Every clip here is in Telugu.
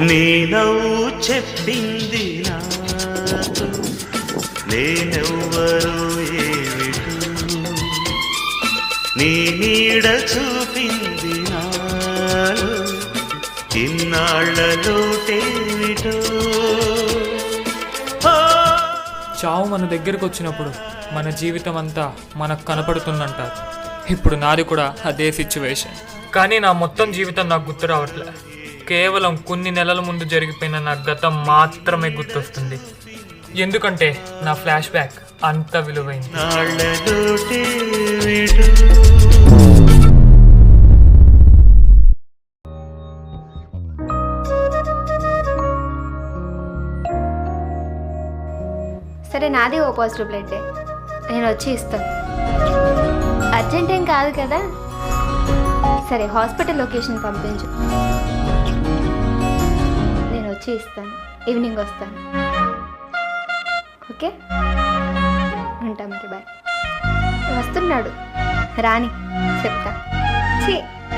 నేనవు చెప్పింది నాతో నేనెవ్వరు ఏమిటో. నీ నీడ చూపింది నాలో. ఇన్నాళ్ళలోటేమిటో ఓ. చావు మన దగ్గరకు వచ్చినప్పుడు మన జీవితం అంతా మనకు కనపడుతుందంటారు. ఇప్పుడు నాది కూడా అదే సిచ్యువేషన్ కానీ నా మొత్తం జీవితం నాకు గుర్తు రావట్లే. కేవలం కొన్ని నెలల ముందు జరిగిపోయిన నా గతం మాత్రమే గుర్తొస్తుంది. ఎందుకంటే నా ఫ్లాష్ బ్యాక్ అంత విలువైంది. సరే నాది ఓ పాజిటివ్ బ్లడ్ నేను వచ్చి ఇస్తాను అర్జెంట్ ఏం కాదు కదా? సరే హాస్పిటల్ లొకేషన్ పంపించు. వచ్చి ఇస్తాను. ఈవినింగ్ వస్తాను. ఓకే ఉంటాం మరి బాయ్ వస్తున్నాడు. రాని చెప్తా. ఛీ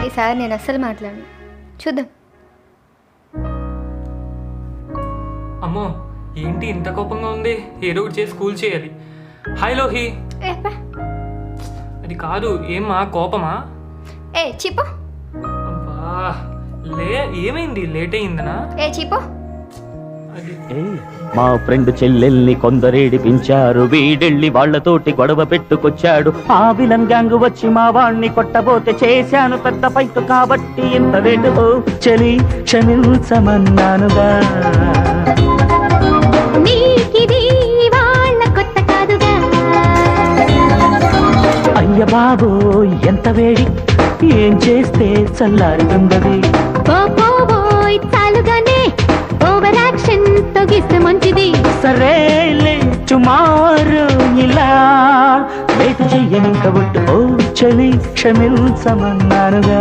ఈసారి నేను అస్సలు మాట్లాడను. చూద్దాం. అమ్మో ఏంటి ఇంత కోపంగా ఉంది? ఏదో ఒకటి చేసి స్కూల్ చేయాలి. హాయ్ లోహి. అది కాదు ఏమ్మా కోపమా? ఏ చిపో అబ్బా. లే ఏమైంది? లేట్ అయిందనా ఏ చిపో. మా ఫ్రెండ్ చెల్లెల్ని కొందరేడిపించారు. వీడెళ్ళి వాళ్ళతోటి గొడవ పెట్టుకొచ్చాడు. ఆ విలన్ గ్యాంగ్ వచ్చి మా వాణ్ణి కొట్టబోతే చేశాను పెద్ద ఫైట్ కాబట్టి ఇంత లేటు ఓ చలి క్షమించమన్నానుగా అయ్య బాబో ఎంత వేడి. ఏం చేస్తే చల్లారుతుందది. తొగిస్తే మంచిది. సరేలే టుమారు ఇలా. లేటు చెయ్యనింక ఒట్టు ఓ చలి క్షమించమన్నానుగా.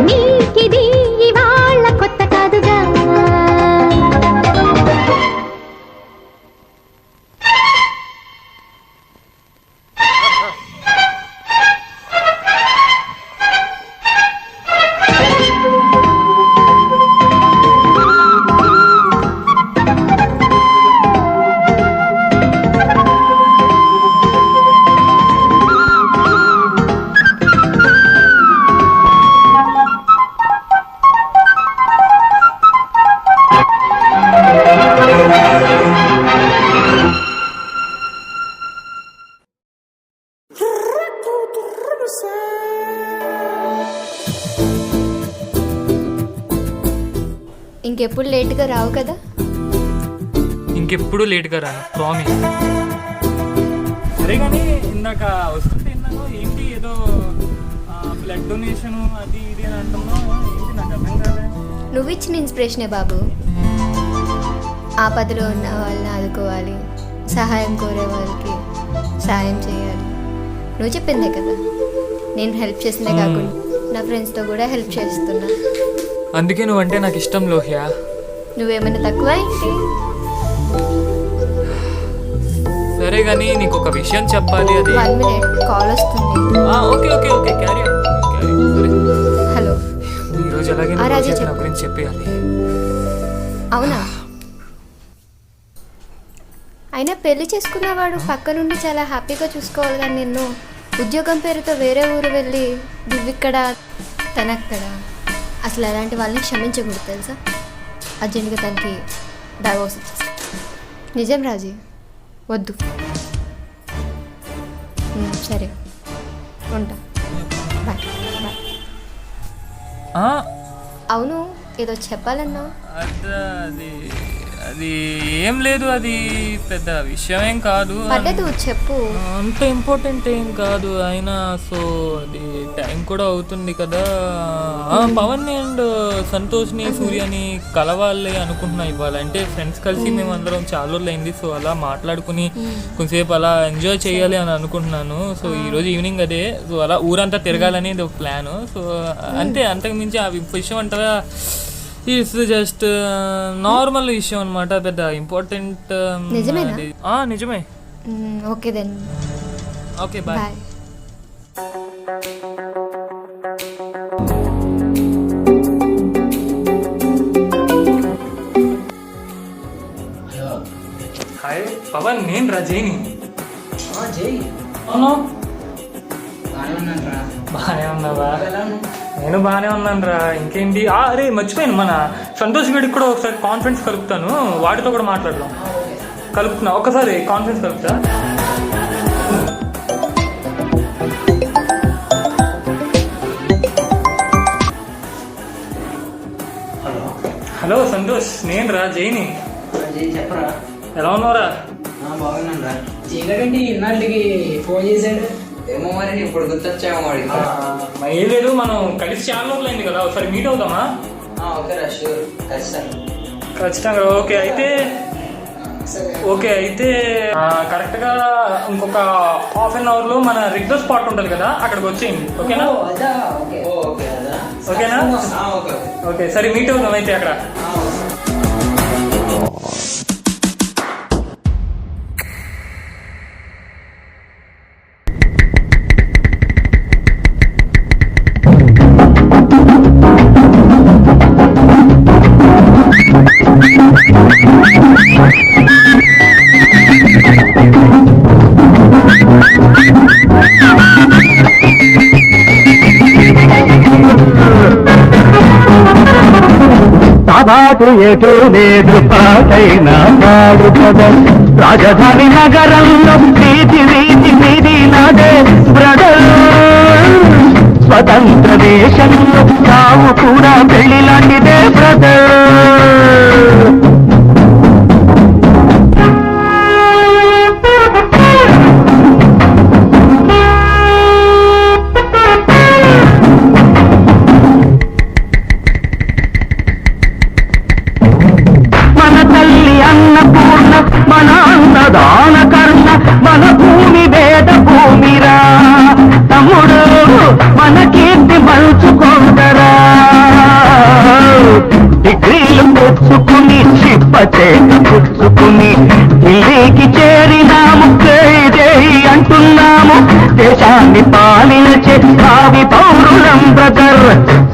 నీకిది ఇంకెప్పుడు లేట్గా రావు కదా? ఇంకెప్పుడు లేట్గా రాను ప్రామిస్ సరే కానీ ఇందాక వస్తుంటే ఏంటి ఏదో బ్లడ్ డొనేషన్ అది ఇది అని అంటున్నావు ఏంటి నాకు అర్థం కాలే. నువ్వు ఇచ్చిన ఇన్స్పిరేషనే బాబు. ఆపదలో ఉన్న వాళ్ళని ఆదుకోవాలి సహాయం కోరే వాళ్ళకి సహాయం చేయాలి. నువ్వు చెప్పిందే కదా నేను హెల్ప్ చేసిందే కాకుండా నా ఫ్రెండ్స్తో కూడా హెల్ప్ చేస్తున్నా. అందుకే నువ్వంటే నాకు ఇష్టం లోహ్యా. నువ్వేమైనా తక్కువ ఏంటి? సరే కానీ నీకు ఒక విషయం చెప్పాలి అది. వన్ మినిట్ కాల్ వస్తుంది. ఆ, ఓకే ఓకే ఓకే క్యారీ సరే. హలో. ఈరోజు అలాగే ఆ, నువ్వు రాజీ రోజైతే నా చెప్పు. గురించి చెప్పేయాలి. అవునా? అయినా పెళ్ళి చేసుకున్నవాడు పక్క నుండి చాలా హ్యాపీగా చూసుకోవాలి కానీ నిన్ను ఉద్యోగం పేరుతో వేరే ఊరు వెళ్ళి నువ్విక్కడ తనక్కడ? అసలు అలాంటి వాళ్ళని క్షమించకూడదు తెలుసా? అర్జెంట్గా తనకి డైవోర్స్ ఇచ్చేస్తా. నిజం రాజీ? వద్దు. సరే. ఉంటా. బాయ్. బాయ్. అవును ఏదో చెప్పాలన్నా. అద- ఏం లేదు అది పెద్ద విషయం ఏం కాదు పర్లేదు చెప్పు. అంత ఇంపార్టెంట్ ఏం కాదు అయినా సో అది టైం కూడా అవుతుంది కదా. పవన్ అండ్ సంతోష్ని సూర్యని కలవాలి అనుకుంటున్నా ఇవాళ. అంటే ఫ్రెండ్స్ కలిసి మేము అందరం చాలా రోజులు అయింది సో అలా మాట్లాడుకుని కొంచెంసేపు అలా ఎంజాయ్ చేయాలి అని అనుకుంటున్నాను. సో ఈ రోజు ఈవినింగ్ అదే. సో అలా ఊరంతా తిరగాలని ఇది ఒక ప్లాన్ సో అంతే అంతకు మించి ఆ విషయం అంటారా ఇది జస్ట్ నార్మల్ ఇష్యూ అనమాట పెద్ద ఇంపార్టెంట్ um, నిజమే. Okay then okay bye hi Pavan నేను రా జైని జై అవును. బాగానే ఉన్నావా? ఎలా నేను బాగానే ఉన్నాను రా ఇంకేంటి? ఆ, అరే మర్చిపోయాను మన సంతోష్ గడికి కూడా ఒకసారి కాన్ఫరెన్స్ కలుపుతాను. వాడితో కూడా మాట్లాడదాం. కలుపుతున్నా. ఒకసారి కాన్ఫరెన్స్ కలుపుతా. హలో హలో సంతోష్ నేను రా జైని ఎలా ఉన్నావురా? బాగున్నాను రా ఇన్నాళ్ళకి ఫోన్ చేశాడు? ఏమో మరి ఇప్పుడు గుర్తొచ్చామో వాడికి ఏం లేదు మనం కలిసి చాలా అయింది కదా ఒకసారి మీట్ అవుదామా? ఓకే రా షూర్ ఖచ్చితంగా. ఖచ్చితంగా ఓకే. అయితే ఓకే అయితే కరెక్ట్గా ఇంకొక హాఫ్ అన్ అవర్లో మన రెగ్యులర్ స్పాట్ ఉంటుంది కదా అక్కడికి వచ్చేయండి. ఓకేనా? ఓకేనా? ఓకే సరే మీట్ అవుదాం అయితే అక్కడ. ఆ, ఓకే. సబాటు ఎటు లేదు పాడు బ్రదర్ రాజధాని నగరంలో వీధి వీధి వీధి నాదే బ్రదర్ స్వతంత్ర దేశంలో తావు కూడా పెళ్ళి లాంటిదే బ్రదర్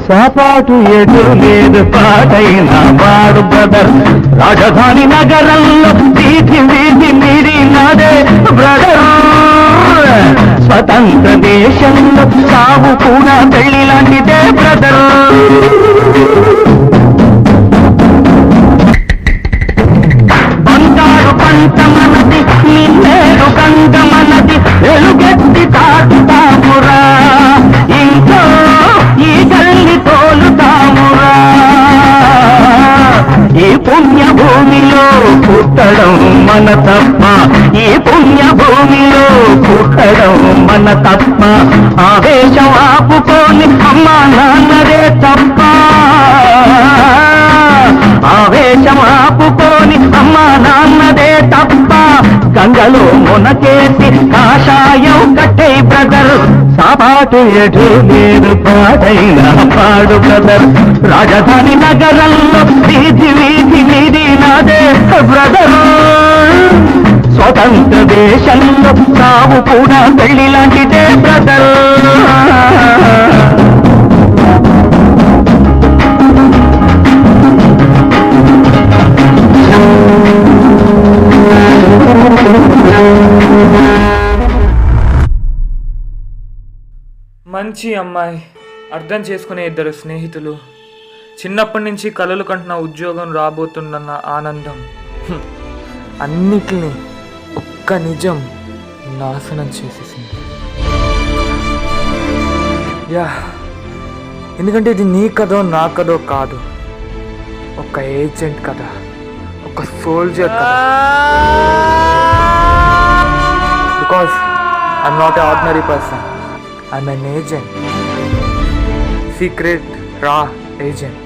సాపాటు ఎదురు లేదు పాటైన వాడు బ్రదర్. రాజధాని నగరంలో వీధి వీధి మీరినదే బ్రదర్. స్వతంత్ర దేశంలో సాగు కూడా పెళ్ళి లాంటిదే బ్రదర్. బంగారు పంట మనది నిన్నేడు గంగ మనది వెలుగెత్తి పుట్టడం మన తప్ప ఈ పుణ్య భూమిలో పుట్టడం మన తప్ప. ఆవేశం ఆపుకొని అమ్మ నాన్నదే తప్ప. ఆవేశం ఆపుకొని అమ్మ నాన్నదే తప్ప. గంగలో మునకేసి కాషాయం పాడై బ్రదర్ సాపాటు ఎటు లేదు పాడైన పాడు బ్రదర్. రాజధాని నగరంలో వీధి వీధి వీధి నాదే బ్రదర్. స్వతంత్ర దేశంలో సాగు కూడా పెళ్ళి లాంటిదే బ్రదర్. మంచి అమ్మాయి. అర్థం చేసుకునే ఇద్దరు స్నేహితులు. చిన్నప్పటి నుంచి కలలు కంటున్న ఉద్యోగం రాబోతుందన్న ఆనందం. అన్నిటిని ఒక్క నిజం నాశనం చేసేసింది. యా ఎందుకంటే ఇది నీ కథో నా కథో కాదు. ఒక ఏజెంట్ కథ ఒక సోల్జర్ కథ. Because I'm not a ordinary person. I'm an agent secret రా ఏజెంట్